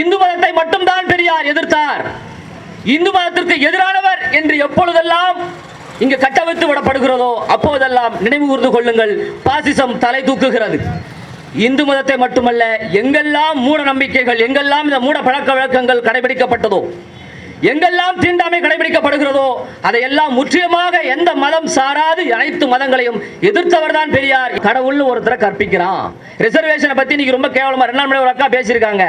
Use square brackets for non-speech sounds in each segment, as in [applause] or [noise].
இந்து மதத்தை மட்டும்தான் பெரியார் எதிர்த்தார். இந்து மதத்திற்கு எதிரானவர் என்று எப்பொழுதெல்லாம் இங்கு கட்டவிழ்த்து விடப்படுகிறதோ அப்போதெல்லாம் நினைவு கூர்ந்து கொள்ளுங்கள் பாசிசம் தலை தூக்குகிறது. இந்து மதத்தை மட்டுமல்ல எங்கெல்லாம் மூட நம்பிக்கைகள் எங்கெல்லாம் இந்த மூட பழக்க வழக்கங்கள் கடைபிடிக்கப்பட்டதோ எங்கெல்லாம் தீண்டாமை கடைபிடிக்கப்படுகிறதோ அதையெல்லாம் முற்றிலுமாக எந்த மதம் சாராது அனைத்து மதங்களையும் எதிர்த்தவர் தான் பெரியார். கடவுள்னு ஒருத்தரை கற்பிக்கிறான். ரிசர்வேஷனை பத்தி இன்னைக்கு ரொம்ப கேவலமா ரெண்டாம் மணி ஒரு அக்கா பேசியிருக்காங்க.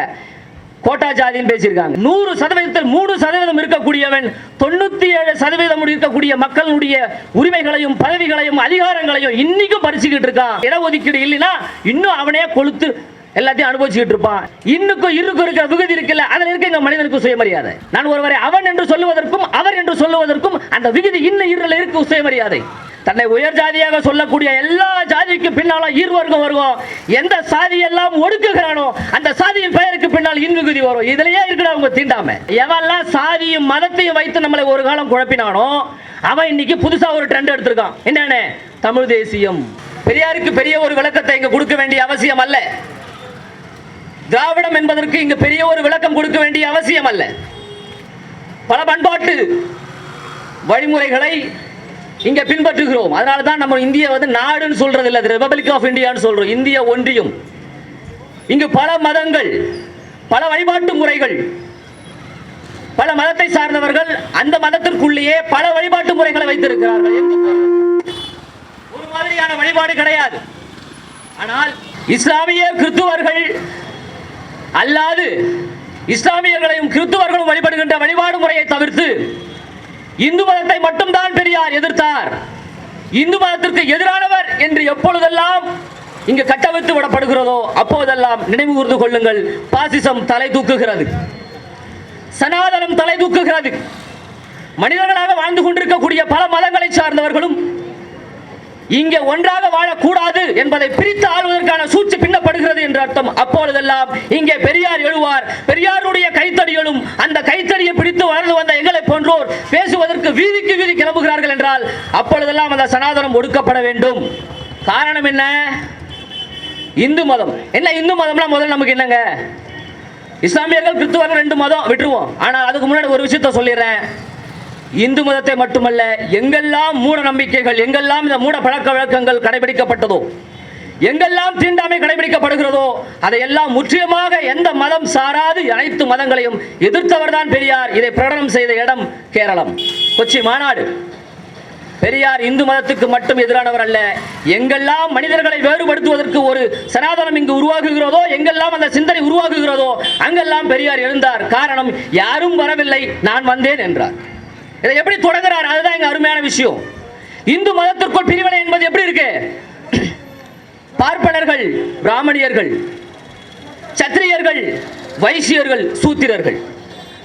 கோட்டா ஜாதின்னு பேசியிருக்காங்க. நூறு சதவீதத்தில் மூணு சதவீதம் இருக்கக்கூடியவன் தொண்ணூத்தி ஏழு சதவீதம் இருக்கக்கூடிய மக்களுடைய உரிமைகளையும் பதவிகளையும் அதிகாரங்களையும் இன்னைக்கும் பறிச்சுக்கிட்டு இருக்கான். இடஒதுக்கீடு இல்லைன்னா இன்னும் அவனே கொளுத்து எல்லாத்தையும் அனுபவிச்சுக்கிட்டு இருப்பான். இன்னுக்கும் இருக்கும் இருக்கிற விகுதி இருக்குல்ல அதில் இருக்க எங்க மனிதனுக்கு சுயமரியாதை. நான் ஒருவரை அவன் என்று சொல்லுவதற்கும் அவர் என்று சொல்லுவதற்கும் அந்த விகுதி இன்னும் இருல இருக்கு சுயமரியாதை. தன்னை உயர் ஜாதியாக சொல்லக்கூடிய எல்லா ஜாதிக்கு பின்னால ஈர்வர்க்கம் வருவோம். எந்த சாதி எல்லாம் ஒடுக்குகிறானோ அந்த சாதியின் பெயருக்கு பின்னால் இன்விகுதி வரும். இதுலயே இருக்கிற அவங்க தீண்டாம. எவெல்லாம் சாதியும் மதத்தையும் வைத்து நம்மளை ஒரு காலம் குழப்பினானோ அவன் இன்னைக்கு புதுசா ஒரு ட்ரெண்ட் எடுத்திருக்கான். என்னன்னு தமிழ் தேசியம். பெரியாருக்கு பெரிய ஒரு விளக்கத்தை இங்க கொடுக்க வேண்டிய அவசியம் அல்ல. திராவிடம் என்பதற்கு இங்கு பெரிய ஒரு விளக்கம் கொடுக்க வேண்டிய அவசியம் அல்ல. பல பண்பாட்டு வழிமுறைகளை இங்க பின்பற்றுகிறோம். அதனால தான் நம்ம இந்திய வந்து நாடுன்னு சொல்றது இல்லை ரிபப்ளிக் ஆஃப் இந்தியான்னு சொல்றோம். இந்திய ஒன்றியம். இங்கு பல மதங்கள் பல வழிபாட்டு முறைகள் பல மதத்தை சார்ந்தவர்கள் அந்த மதத்திற்குள்ளேயே பல வழிபாட்டு முறைகளை வைத்திருக்கிறார்கள். ஒரு மாதிரியான வழிபாடு கிடையாது. ஆனால் இஸ்லாமிய கிறிஸ்துவர்கள் அல்லாது இஸ்லாமியர்களையும் கிறிஸ்துவர்களும் வழிபடுகின்ற வழிபாடு முறையை தவிர்த்து இந்து மதத்தை மட்டும்தான் பெரியார் எதிர்த்தார். இந்து மதத்திற்கு எதிரானவர் என்று எப்பொழுதெல்லாம் இங்கு கட்டவிழ்த்து விடப்படுகிறதோ அப்போதெல்லாம் நினைவு கூர்ந்து கொள்ளுங்கள். பாசிசம் தலை தூக்குகிறது. சனாதனம் தலை தூக்குகிறது. மனிதர்களாக வாழ்ந்து கொண்டிருக்கக்கூடிய பல மதங்களை சார்ந்தவர்களும் இங்கே ஒன்றாக வாழக்கூடாது என்பதை பிரித்து ஆள்வதற்கான சூழ்ச்சி பின்னப்படுகிறது என்று அர்த்தம். அப்பொழுதெல்லாம் இங்கே பெரியார் எழுவார். பெரியாருடைய கைத்தடிகளும் அந்த கைத்தடியை பிடித்து வளர்ந்து வந்த எங்களை போன்றோர் பேசுவதற்கு வீதிக்கு வீதி கிளம்புகிறார்கள் என்றால் அப்பொழுதெல்லாம் அந்த சனாதனம் ஒடுக்கப்பட வேண்டும். காரணம் என்ன? இந்து மதம். என்ன இந்து மதம்னா முதல்ல நமக்கு என்னங்க? இஸ்லாமியர்கள் கிறிஸ்துவர்கள் ரெண்டு மதம் விட்டுருவோம். ஆனால் அதுக்கு முன்னாடி ஒரு விஷயத்த சொல்லிடுறேன். இந்து மதத்தை மட்டுமல்ல எங்கெல்லாம் மூட நம்பிக்கைகள் எங்கெல்லாம் இந்த மூட பழக்க வழக்கங்கள் கடைபிடிக்கப்பட்டதோ எங்கெல்லாம் தீண்டாமை கடைபிடிக்கப்படுகிறதோ அதையெல்லாம் முற்றிலுமாக எந்த மதம் சாராது அனைத்து மதங்களையும் எதிர்த்தவர்தான் பெரியார். இதை பிரகடனம் செய்த இடம் கேரளம். கொச்சி மாநாடு. பெரியார் இந்து மதத்துக்கு மட்டும் எதிரானவர் அல்ல. எங்கெல்லாம் மனிதர்களை வேறுபடுத்துவதற்கு ஒரு சனாதனம் இங்கு உருவாகுகிறதோ எங்கெல்லாம் அந்த சிந்தனை உருவாகுகிறதோ அங்கெல்லாம் பெரியார் எழுந்தார். காரணம் யாரும் வரவில்லை நான் வந்தேன் என்றார். இதை எப்படி தொடங்குறார்? அதுதான் இங்க அருமையான விஷயம். இந்து மதத்திற்குள் பிரிவினை என்பது எப்படி இருக்கு? [clears throat] பார்ப்பனர்கள் பிராமணியர்கள் சத்திரியர்கள் வைசியர்கள் சூத்திரர்கள்.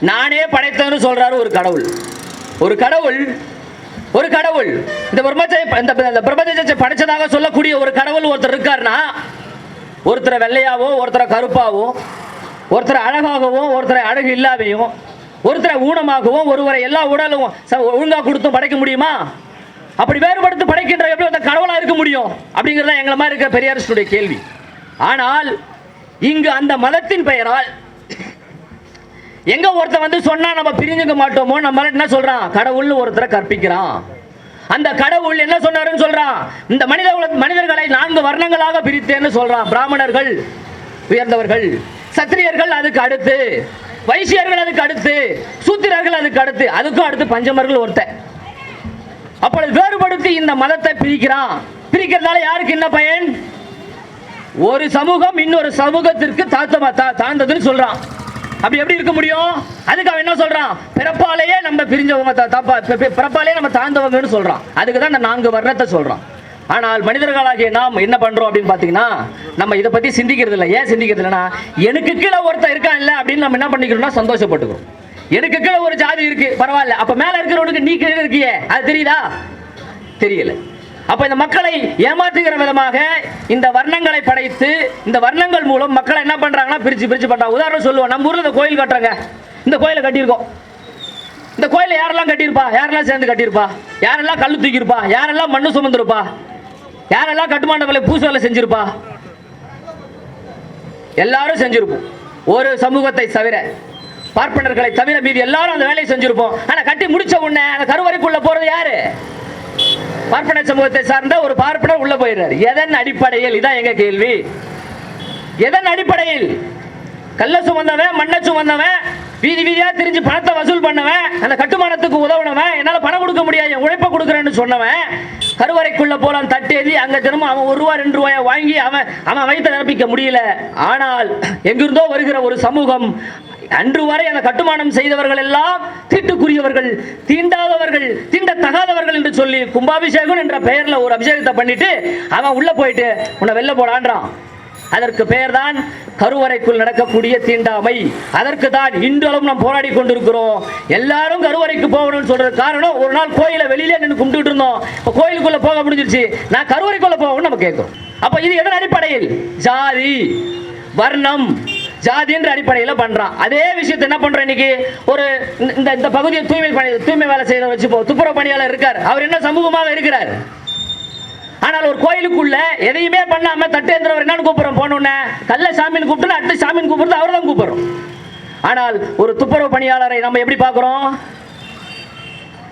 நானே படைத்தேன்னு சொல்றாரு ஒரு கடவுள். ஒரு கடவுள் ஒரு கடவுள். இந்த பிரபஞ்ச இந்த பிரபஞ்சத்தை படைச்சதாக சொல்லக்கூடிய ஒரு கடவுள் ஒருத்தர் இருக்காருன்னா ஒருத்தரை வெள்ளையாவோ ஒருத்தரை கருப்பாவோ ஒருத்தரை அழகாகவோ ஒருத்தரை அழகு இல்லாமையும் ஒருத்தரை ஊனமாகவும் ஒருவரை எல்லா உடலும் ச- கொடுத்தும் படைக்க முடியுமா? அப்படி வேறுபடுத்து படைக்கின்ற எப்படி அந்த கடவுளாக இருக்க முடியும்? அப்படிங்கிறத எங்களை மாதிரி இருக்கிற பெரியாரிஸ்டுடைய கேள்வி. ஆனால் இங்கு அந்த மதத்தின் பெயரால் எங்க ஒருத்தர் வந்து சொன்னா நம்ம பிரிஞ்சுக்க மாட்டோமோ நம்ம என்ன சொல்றான்? கடவுள்னு ஒருத்தரை கற்பிக்கிறான். அந்த கடவுள் என்ன சொன்னாருன்னு சொல்றான்? இந்த மனித மனிதர்களை நான்கு வர்ணங்களாக பிரித்தேன்னு சொல்றான். பிராமணர்கள் உயர்ந்தவர்கள் சத்திரியர்கள் அதுக்கு அடுத்து வைசியர்கள் அதுக்கு அடுத்து சூத்திரர்கள் அதுக்கு அடுத்து அதுக்கும் அடுத்து பஞ்சமர்கள் ஒருத்தன். அப்பொழுது வேறுபடுத்தி இந்த மதத்தை பிரிக்கிறான். பிரிக்கிறதால யாருக்கு என்ன பயன்? ஒரு சமூகம் இன்னொரு சமூகத்திற்கு தாழ்த்தமா தாழ்ந்ததுன்னு சொல்றான். அப்படி எப்படி இருக்க முடியும்? அதுக்கு அவன் என்ன சொல்றான்? பிறப்பாலேயே நம்ம பிரிஞ்சவங்க பிறப்பாலேயே நம்ம தாழ்ந்தவங்கன்னு சொல்றான். அதுக்கு தான் இந்த நான்கு வர்ணத்தை சொல்றான். ஆனால் மனிதர்களாகிய நாம் என்ன பண்றோம் அப்படின்னு பாத்தீங்கன்னா நம்ம இதை பத்தி சிந்திக்கிறது இல்லை. ஏன் சிந்திக்கிறது இல்லைன்னா எனக்கு கீழே ஒருத்தர் இருக்கான் இல்லை அப்படின்னு நம்ம என்ன பண்ணிக்கிறோம்னா சந்தோஷப்பட்டுக்கிறோம். எனக்கு கீழே ஒரு ஜாதி இருக்கு பரவாயில்ல. அப்ப மேல இருக்கிறவனுக்கு நீ கீழே இருக்கியே? அது தெரியுதா? தெரியல. அப்ப இந்த மக்களை ஏமாற்றுகிற விதமாக இந்த வர்ணங்களை படைத்து இந்த வர்ணங்கள் மூலம் மக்களை என்ன பண்றாங்கன்னா பிரிச்சு பிரிச்சு பண்றாங்க. உதாரணம் சொல்லுவோம். நம்ம ஊர்ல இந்த கோயில் கட்டுறாங்க. இந்த கோயிலை கட்டியிருக்கோம். இந்த கோயிலை யாரெல்லாம் கட்டியிருப்பா? யாரெல்லாம் சேர்ந்து கட்டியிருப்பா? யாரெல்லாம் கல் தூக்கியிருப்பா? யாரெல்லாம் மண்ணு சுமந்திருப்பா? யாரெல்லாம் கட்டுமான பூச வேலை செஞ்சிருப்பா? எல்லாரும் செஞ்சிருப்போம். ஒரு சமூகத்தை தவிர பார்ப்பனர்களை தவிர மீதி எல்லாரும் அந்த வேலையை செஞ்சிருப்போம். ஆனா கட்டி முடிச்ச உடனே அந்த கருவறைக்குள்ள போறது யாரு? பார்ப்பன சமூகத்தை சார்ந்த ஒரு பார்ப்பனர் உள்ள போயிடுறாரு. எதன் அடிப்படையில்? இதான் எங்க கேள்வி. எதன் அடிப்படையில்? கல்ல சுமந்தவன் மண்ணை சுமந்தவன் வீதி வீதியா திரிஞ்சு பணத்தை வசூல் பண்ணவன் அந்த கட்டுமானத்துக்கு உதவுனவன் என்னால பணம் கொடுக்க முடியாது என் உழைப்ப கொடுக்குறேன்னு சொன்னவன் கருவறைக்குள்ள போலாம் தட்டேதி அங்க திரும்ப அவன் ஒரு ரூபா ரெண்டு ரூபாயை வாங்கி அவன் அவன் வயிற்ற நிரப்பிக்க முடியல. ஆனால் எங்கிருந்தோ வருகிற ஒரு சமூகம் அன்று வரை அந்த கட்டுமானம் செய்தவர்கள் எல்லாம் தீட்டுக்குரியவர்கள் தீண்டாதவர்கள் தீண்டத்தகாதவர்கள் என்று சொல்லி கும்பாபிஷேகம் என்ற பெயர்ல ஒரு அபிஷேகத்தை பண்ணிட்டு அவன் உள்ள போயிட்டு உன்னை வெளில போடான்றான் அதற்கு பெயர்தான் கருவறைக்குள் நடக்கக்கூடிய தீண்டாமை. அதற்கு தான் இன்றளவும் நாம் போராடி கொண்டிருக்கிறோம். எல்லாரும் கருவறைக்கு போகணும்னு சொல்ற காரணம் ஒரு நாள் கோயில வெளியில நின்று கும்பிட்டு இருந்தோம். இப்போ கோயிலுக்குள்ள போக முடிஞ்சிருச்சு. நான் கருவறைக்குள்ள போகணும்னு நம்ம கேட்கிறோம். அப்போ இது எதன் அடிப்படையில்? ஜாதி வர்ணம் ஜாதின்ற அடிப்படையில் பண்ணுறான் அதே விஷயத்தை என்ன பண்ணுறேன் இன்னைக்கு? ஒரு இந்த இந்த பகுதியை தூய்மை பணி தூய்மை வேலை செய்யற வச்சு துப்புரவு பணியாளர் இருக்கார். அவர் என்ன சமூகமாக இருக்கிறார்? ஆனால் ஒரு கோயிலுக்குள்ள எதையுமே பண்ணாம தட்டேந்திரவர் என்னன்னு கூப்பிடுறோம். போனோன்னே கல்ல சாமின்னு கூப்பிட்டு அட்டு சாமின்னு கூப்பிடுறது அவர் தான் கூப்பிடுறோம். ஆனால் ஒரு துப்புரவு பணியாளரை நம்ம எப்படி பார்க்குறோம்?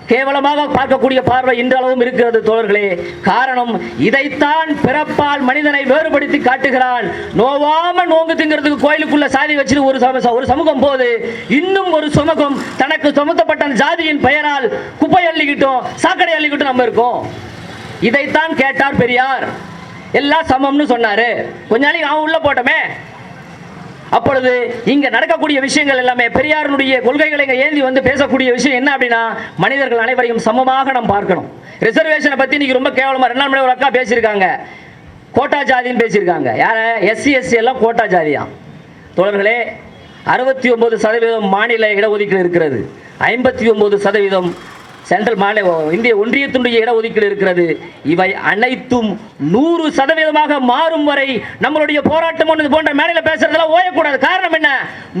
கேவலமாக பார்க்கக்கூடிய பார்வை இன்றளவும் இருக்கிறது தோழர்களே. காரணம் இதைத்தான் பிறப்பால் மனிதனை வேறுபடுத்தி காட்டுகிறான். நோவாம நோங்கு திங்கிறதுக்கு கோயிலுக்குள்ள சாதி வச்சு ஒரு சம- ஒரு சமூகம் போது இன்னும் ஒரு சமூகம் தனக்கு சுமத்தப்பட்ட ஜாதியின் பெயரால் குப்பை அள்ளிக்கிட்டோம் சாக்கடை அள்ளிக்கிட்டும் நம்ம இருக்கோம். இதைத்தான் கேட்டார் பெரியார். எல்லாம் சமம்னு சொன்னாரு. கொஞ்ச நாளைக்கு அவன் உள்ள போட்டோமே. அப்பொழுது இங்க நடக்கக்கூடிய விஷயங்கள் எல்லாமே பெரியாருடைய கொள்கைகளை ஏந்தி வந்து பேசக்கூடிய விஷயம் என்ன அப்படின்னா மனிதர்கள் அனைவரையும் சமமாக நாம் பார்க்கணும். ரிசர்வேஷனை பத்தி இன்னைக்கு ரொம்ப கேவலமா ரெண்டு மணி ஒரு அக்கா பேசியிருக்காங்க. கோட்டா ஜாதின்னு பேசியிருக்காங்க. யார? எஸ்சி எஸ்சி எல்லாம் கோட்டா ஜாதியா. தோழர்களே அறுபத்தி ஒன்பது சதவீதம் மாநில இடஒதுக்கீடு இருக்கிறது. ஐம்பத்தி ஒன்பது சதவீதம் சென்ட்ரல் மாநில இந்திய ஒன்றியத்தினுடைய இடஒதுக்கீடு இருக்கிறது. இவை அனைத்தும் நூறு சதவீதமாக மாறும் வரை நம்மளுடைய போராட்டம் ஒன்று போன்ற மேடையில் பேசுறதெல்லாம் ஓயக்கூடாது. காரணம் என்ன?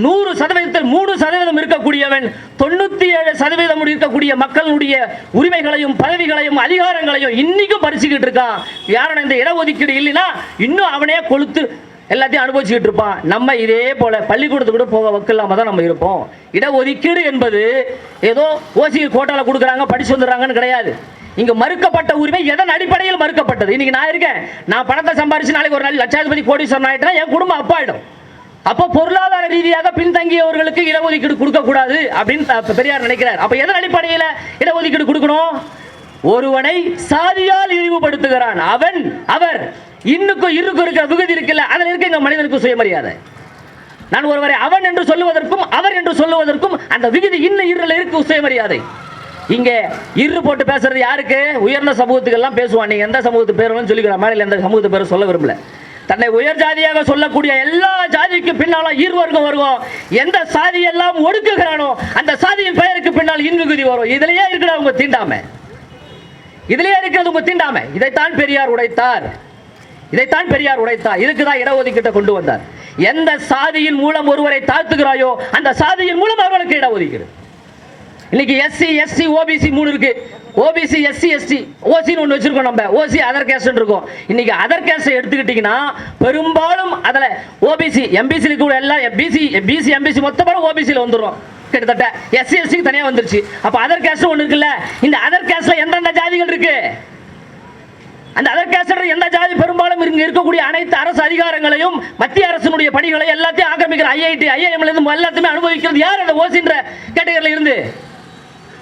நூறு சதவீதத்தில் மூணு சதவீதம் இருக்கக்கூடியவன் தொண்ணூத்தி ஏழு சதவீதம் இருக்கக்கூடிய மக்களுடைய உரிமைகளையும் பதவிகளையும் அதிகாரங்களையும் இன்னைக்கும் பறிச்சுக்கிட்டு இருக்கான். யாரும் இந்த இடஒதுக்கீடு இல்லைன்னா இன்னும் அவனே கொளுத்து எல்லாத்தையும் அனுபவிச்சுக்கிட்டு இருப்பான். நம்ம இதே போல பள்ளிக்கூடத்துக்கு கூட போக வக்கில்லாம தான் நம்ம இருப்போம். இடஒதுக்கீடு என்பது ஏதோ ஓசி கோட்டால கொடுக்குறாங்க படிச்சு வந்துடுறாங்கன்னு கிடையாது. இங்க மறுக்கப்பட்ட உரிமை எதன் அடிப்படையில் மறுக்கப்பட்டது? இன்னைக்கு நான் இருக்கேன். நான் பணத்தை சம்பாரிச்சு நாளைக்கு ஒரு நாள் லட்சாதிபதி கோடீஸ்வரன் ஆயிட்டா என் குடும்பம் அப்பாயிடும் அப்போ பொருளாதார ரீதியாக பின்தங்கியவர்களுக்கு இடஒதுக்கீடு கொடுக்க கூடாது அப்படின்னு பெரியார் நினைக்கிறார். அப்ப எதன் அடிப்படையில் இடஒதுக்கீடு கொடுக்கணும்? ஒருவனை சாதியால் இழிவுபடுத்துகிறான். அவன் அவர். இன்னுக்கும் இருக்கும் இருக்கிற விகுதி இருக்குல்ல அதில் இருக்க எங்கள் மனிதனுக்கு சுயமரியாதை. நான் ஒருவரை அவன் என்று சொல்லுவதற்கும் அவர் என்று சொல்லுவதற்கும் அந்த விகுதி இன்னும் இருல இருக்கு சுயமரியாதை. இங்கே இரு போட்டு பேசுறது யாருக்கு? உயர்ந்த சமூகத்துக்கு எல்லாம் பேசுவான். நீங்கள் எந்த சமூகத்து பேரும் சொல்லிக்கிற மாதிரி எந்த சமூகத்து பேரும் சொல்ல விரும்பல. தன்னை உயர் ஜாதியாக சொல்லக்கூடிய எல்லா ஜாதிக்கு பின்னாலும் ஈர்வர்க்கம் வருவோம். எந்த சாதி எல்லாம் ஒடுக்குகிறானோ அந்த சாதியின் பெயருக்கு பின்னால் இன்விகுதி வரும். இதுலயே இருக்கிற உங்க தீண்டாமை. இதுலயே இருக்கிறது உங்க தீண்டாமை. இதைத்தான் பெரியார் உடைத்தார். இதைத்தான் பெரியார் உடைத்தார். இதுக்கு தான் இடஒதுக்கீட்டை கொண்டு வந்தார். எந்த சாதியின் மூலம் ஒருவரை தாழ்த்துகிறாயோ அந்த சாதியின் மூலம் அவர்களுக்கு இடஒதுக்கீடு. இன்னைக்கு எஸ்சி எஸ்சி ஓபிசி மூணு இருக்கு. ஓபிசி எஸ்சி எஸ்டி ஓசின்னு ஒன்று வச்சிருக்கோம் நம்ம. ஓசி அதர் கேஸ்ட் இருக்கும். இன்னைக்கு அதர் கேஸ்ட் எடுத்துக்கிட்டீங்கன்னா பெரும்பாலும் அதில் ஓபிசி எம்பிசி கூட எல்லாம் பிசி பிசி எம்பிசி மொத்த ஓபிசியில் வந்துடும் கிட்டத்தட்ட எஸ்சி எஸ்சிக்கு தனியாக வந்துருச்சு. அப்போ அதர் கேஸ்ட் ஒன்று இருக்குல்ல. இந்த அதர் கேஸ்ட்ல எந்தெந்த ஜாதிகள் இருக்குது அந்த அதர் எந்த ஜாதி பெரும்பாலும் இங்க இருக்கக்கூடிய அனைத்து அரசு அதிகாரங்களையும் மத்திய அரசினுடைய பணிகளை எல்லாத்தையும் ஆக்கிரமிக்கிற ஐஐடி ஐஐஎம்ல இருந்து எல்லாத்தையுமே அனுபவிக்கிறது யார்? அந்த ஓசின்ற கேட்டகரியில் இருந்து.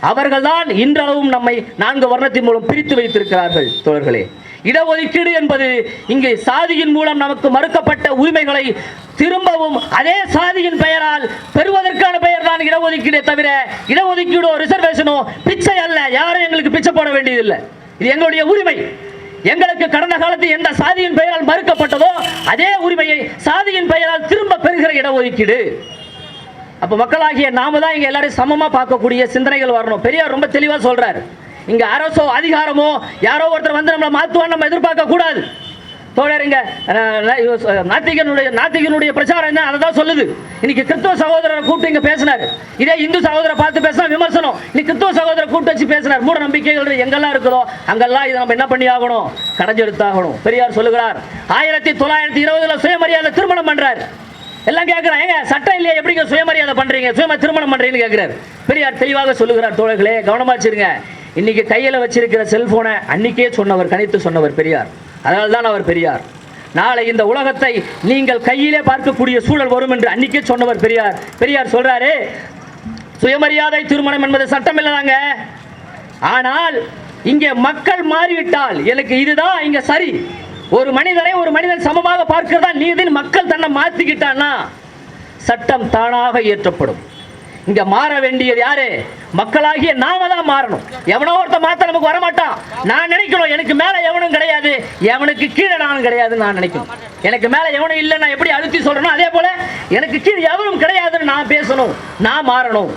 அவர்கள்தான் இன்றளவும் நம்மை நான்கு வர்ணத்தின் மூலம் பிரித்து வைத்திருக்கிறார்கள் தோழர்களே. இடஒதுக்கீடு என்பது இங்கே சாதியின் மூலம் நமக்கு மறுக்கப்பட்ட உரிமைகளை திரும்பவும் அதே சாதியின் பெயரால் பெறுவதற்கான பெயர் தான் இடஒதுக்கீடே தவிர இடஒதுக்கீடோ ரிசர்வேஷனோ பிச்சை அல்ல. யாரும் எங்களுக்கு பிச்சை போட வேண்டியதில்லை. இது எங்களுடைய உரிமை. எங்களுக்கு கடந்த காலத்தில் எந்த சாதியின் பெயரால் மறுக்கப்பட்டதோ அதே உரிமையை சாதியின் பெயரால் திரும்ப பெறுகிற இடஒதுக்கீடு. அப்ப மக்களாகிய நாம தான் இங்க எல்லாரும் சமமா பார்க்கக்கூடிய சிந்தனைகள் வரணும். பெரியார் ரொம்ப தெளிவா சொல்றாரு. இங்க அரசோ அதிகாரமோ யாரோ ஒருத்தர் வந்து நம்மளை மாத்துவான்னு நம்ம எதிர்பார்க்க கூடாது தோழர் நாத்திகனுடைய நாத்திகனுடைய பிரச்சாரம் என்ன? அதை தான் சொல்லுது. இன்னைக்கு கிறிஸ்துவ சகோதரரை கூப்பிட்டு இங்கே பேசினார். இதே இந்து சகோதரரை பார்த்து பேசினா விமர்சனம். இன்னைக்கு கிறிஸ்துவ சகோதரை கூப்பிட்டு வச்சு பேசினார். மூட நம்பிக்கைகள் எங்கெல்லாம் இருக்குதோ அங்கெல்லாம் இதை நம்ம என்ன பண்ணி ஆகணும்? கடைஞ்செடுத்தாகணும். பெரியார் சொல்லுகிறார் ஆயிரத்தி தொள்ளாயிரத்தி இருபதுல சுயமரியாதை திருமணம் பண்ணுறாரு எல்லாம் கேட்குறான் ஏங்க சட்டம் இல்லையா? எப்படிங்க சுயமரியாதை பண்ணுறீங்க சுயமா திருமணம் பண்ணுறீங்கன்னு கேட்குறாரு பெரியார் தெளிவாக சொல்லுகிறார் தோழர்களே கவனமாக வச்சிருங்க. இன்னைக்கு கையில் வச்சிருக்கிற செல்போனை அன்னைக்கே சொன்னவர் கணித்து சொன்னவர் பெரியார். அதனால்தான் அவர் பெரியார். நாளை இந்த உலகத்தை நீங்கள் கையிலே பார்க்கக்கூடிய சூழல் வரும் என்று அன்னைக்கே சொன்னவர் பெரியார். பெரியார் சொல்றாரு சுயமரியாதை திருமணம் என்பது சட்டம் இல்லைதாங்க. ஆனால் இங்கே மக்கள் மாறிவிட்டால் எனக்கு இதுதான் இங்க சரி. ஒரு மனிதரை ஒரு மனிதன் சமமாக பார்க்கிறதா நீதின்னு மக்கள் தன்னை மாத்திக்கிட்டான்னா சட்டம் தானாக இயற்றப்படும். இங்க மாற வேண்டியது யாரு? மக்களாகிய நாம தான் மாறணும். எவனோ ஒருத்த மாத்த நமக்கு வரமாட்டான். நான் நினைக்கணும் எனக்கு மேல எவனும் கிடையாது. எவனுக்கு கீழே நானும் கிடையாதுன்னு நான் நினைக்கணும். எனக்கு மேல எவனும் இல்லை நான் எப்படி அழுத்தி சொல்றேனோ அதே போல எனக்கு கீழே எவனும் கிடையாதுன்னு நான் பேசணும். நான் மாறணும்.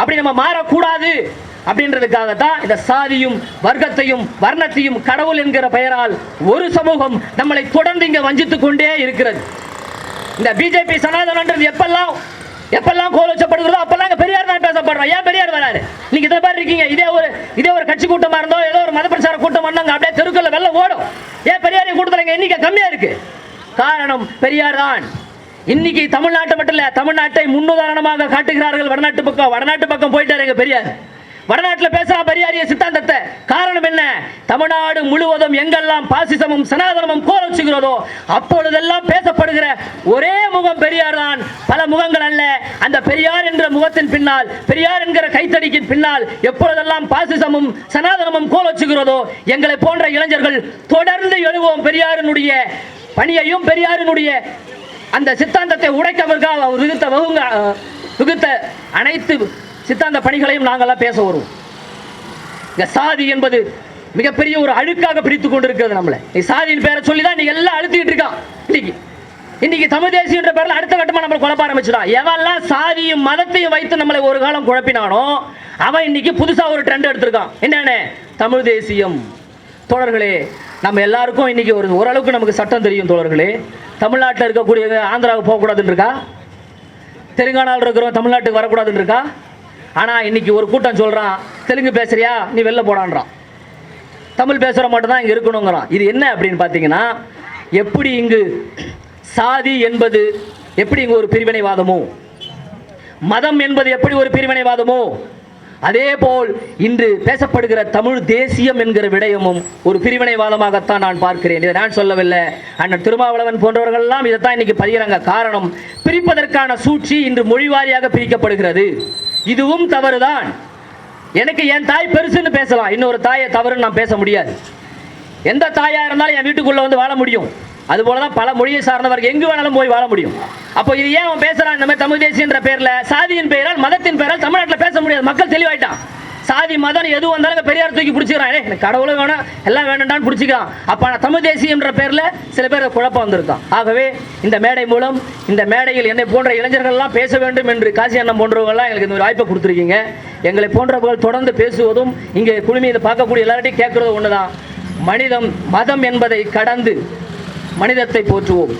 அப்படி நம்ம மாறக்கூடாது அப்படின்றதுக்காகத்தான் இந்த சாதியும் வர்க்கத்தையும் வர்ணத்தையும் கடவுள் என்கிற பெயரால் ஒரு சமூகம் நம்மளை தொடர்ந்து இங்க வஞ்சித்துக் கொண்டே இருக்கிறது. இந்த பிஜேபி சனாதனன்றது எப்பெல்லாம் எப்பெல்லாம் கோல் வச்சப்படுகிறதோ அப்பெல்லாம் இங்க பெரியார் தான் பேசப்படுறோம் ஏன் பெரியார் வராரு? நீங்க இதை மாதிரி இருக்கீங்க. இதே ஒரு இதே ஒரு கட்சி கூட்டமா இருந்தோ ஏதோ ஒரு மத பிரச்சார கூட்டம் பண்ணாங்க அப்படியே தெருக்கல்ல வெள்ளம் ஓடும். ஏன் பெரியார் கூட்டத்தில் இங்க எண்ணிக்கை கம்மியா இருக்கு? காரணம் பெரியார் தான். இன்னைக்கு தமிழ்நாட்டை மட்டும் இல்ல தமிழ்நாட்டை முன்னுதாரணமாக காட்டுகிறார்கள் வடநாட்டு பக்கம். வடநாட்டு பக்கம் போயிட்டாரு எங்க பெரியார். வடநாட்டில் பேசுறா பெரியாரிய சித்தாந்தத்தை. காரணம் என்ன? தமிழ்நாடு முழுவதும் எங்கெல்லாம் பாசிசமும் சனாதனமும் கோலச்சுகிறதோ அப்பொழுதெல்லாம் பேசப்படுகிற ஒரே முகம் பெரியார் தான். பல முகங்கள் அல்ல. அந்த பெரியார் என்ற முகத்தின் பின்னால் பெரியார் என்கிற கைத்தடிக்கின் பின்னால் எப்பொழுதெல்லாம் பாசிசமும் சனாதனமும் கோலச்சுகிறதோ எங்களை போன்ற இளைஞர்கள் தொடர்ந்து எழுவோம் பெரியாரினுடைய பணியையும் பெரியாரினுடைய அந்த சித்தாந்தத்தை உடைக்கவர்கள் அவர் விகுத்த வகுங்க விகுத்த அனைத்து சித்தாந்த பணிகளையும் நாங்கள்லாம் பேச வருவோம் இந்த சாதி என்பது மிகப்பெரிய ஒரு அழுக்காக பிடித்து கொண்டிருக்கிறது நம்மளை. நீ சாதியின் பேரை சொல்லி தான் இன்னைக்கு எல்லாம் அழுத்திக்கிட்டு இருக்கான். இன்னைக்கு இன்னைக்கு தமிழ் தேசியன்ற பேரில் அடுத்த கட்டமாக நம்மளை குழப்ப ஆரம்பிச்சிடான் எவெல்லாம் சாதியும் மதத்தையும் வைத்து நம்மளை ஒரு காலம் குழப்பினானோ அவன் இன்னைக்கு புதுசாக ஒரு ட்ரெண்ட் எடுத்திருக்கான். என்னென்ன? தமிழ் தேசியம். தோழர்களே நம்ம எல்லாருக்கும் இன்னைக்கு ஒரு ஓரளவுக்கு நமக்கு சட்டம் தெரியும் தோழர்களே. தமிழ்நாட்டில் இருக்கக்கூடிய ஆந்திராவுக்கு போகக்கூடாதுன்னு இருக்கா? தெலுங்கானாவில் இருக்கிறவன் தமிழ்நாட்டுக்கு வரக்கூடாதுன்னு இருக்கா? ஆனால் இன்றைக்கி ஒரு கூட்டம் சொல்கிறான் தெலுங்கு பேசுகிறியா நீ வெளில போடான்றான். தமிழ் பேசுகிற மட்டும் தான் இங்கே இருக்கணுங்கிறான். இது என்ன அப்படின்னு பார்த்தீங்கன்னா எப்படி இங்கு சாதி என்பது எப்படி இங்கு ஒரு பிரிவினைவாதமோ? மதம் என்பது எப்படி ஒரு பிரிவினைவாதமோ? அதே போல் இன்று பேசப்படுகிற தமிழ் தேசியம் என்கிற விடயமும் ஒரு பிரிவினைவாதமாகத்தான் நான் பார்க்கிறேன். இதை நான் சொல்லவில்லை. அண்ணன் திருமாவளவன் போன்றவர்கள் எல்லாம் இதைத்தான் இன்னைக்கு பதிகிறாங்க காரணம் பிரிப்பதற்கான சூழ்ச்சி இன்று மொழிவாரியாக பிரிக்கப்படுகிறது. இதுவும் தவறுதான். எனக்கு என் தாய் பெருசுன்னு பேசலாம். இன்னொரு தாயை தவறுன்னு நான் பேச முடியாது. எந்த தாயா இருந்தாலும் என் வீட்டுக்குள்ள வந்து வாழ முடியும். அதுபோல தான் பல மொழியை சார்ந்தவர்கள் எங்கு வேணாலும் போய் வாழ முடியும். அப்போ இது ஏன் அவன் பேசுறான்? இந்த மாதிரி தமிழ் தேசியன்ற பேரில் சாதியின் பெயரால் மதத்தின் பெயரால் தமிழ்நாட்டில் பேச முடியாது. மக்கள் தெளிவாயிட்டான். சாதி மதம் எது வந்தாலும் பெரியார் தூக்கி பிடிச்சிக்கிறான். ஏய், எனக்கு கடவுளும் வேணும் எல்லாம் வேணும்டான்னு பிடிச்சிக்கிறான். அப்போ நான் தமிழ் தேசியன்ற பேரில் சில பேர் குழப்பம் வந்திருக்கான் ஆகவே இந்த மேடை மூலம் இந்த மேடையில் என்னை போன்ற இளைஞர்கள்லாம் பேச வேண்டும் என்று காசி அண்ணன் போன்றவங்கள்லாம் எங்களுக்கு இந்த ஒரு வாய்ப்பை கொடுத்துருக்கீங்க. எங்களை போன்றவர்கள் தொடர்ந்து பேசுவதும் இங்கே குழுமி இதை பார்க்கக்கூடிய எல்லார்ட்டையும் ஒன்று தான் மனிதம் மதம் என்பதை கடந்து மனிதத்தை போற்றுவோம்.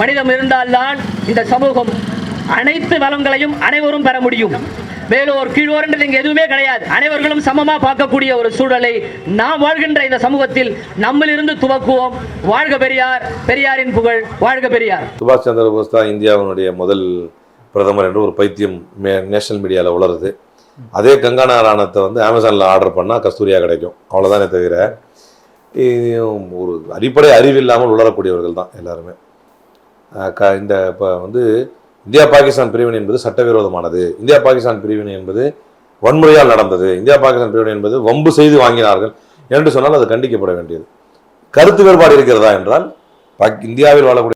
மனிதம் இருந்தால்தான் இந்த சமூகம் அனைத்து வளங்களையும் அனைவரும் பெற முடியும். மேலோர் கீழோர்ன்றது இங்கே எதுவுமே கிடையாது. அனைவர்களும் சமமாக பார்க்கக்கூடிய ஒரு சூழலை நாம் வாழ்கின்ற இந்த சமூகத்தில் நம்மிலிருந்து துவக்குவோம். வாழ்க பெரியார் பெரியாரின் புகழ். வாழ்க பெரியார். சுபாஷ் சந்திர போஸ் தான் இந்தியாவினுடைய முதல் பிரதமர் என்று ஒரு பைத்தியம் நேஷனல் மீடியாவில் உளருது. அதே கங்கானா ராணத்தை வந்து அமேசானில் ஆர்டர் பண்ணால் கஸ்தூரியா கிடைக்கும். அவ்வளோதானே தவிர ஒரு அடிப்படை அறிவு இல்லாமல் உளரக்கூடியவர்கள் தான் எல்லாருமே. க இந்த இப்போ வந்து இந்தியா பாகிஸ்தான் பிரிவினை என்பது சட்டவிரோதமானது. இந்தியா பாகிஸ்தான் பிரிவினை என்பது வன்முறையால் நடந்தது. இந்தியா பாகிஸ்தான் பிரிவினை என்பது வம்பு செய்து வாங்கினார்கள். என்று சொன்னால் அது கண்டிக்கப்பட வேண்டியது. கருத்து வேறுபாடு இருக்கிறதா என்றால் பாக்- இந்தியாவில் வாழக்கூடிய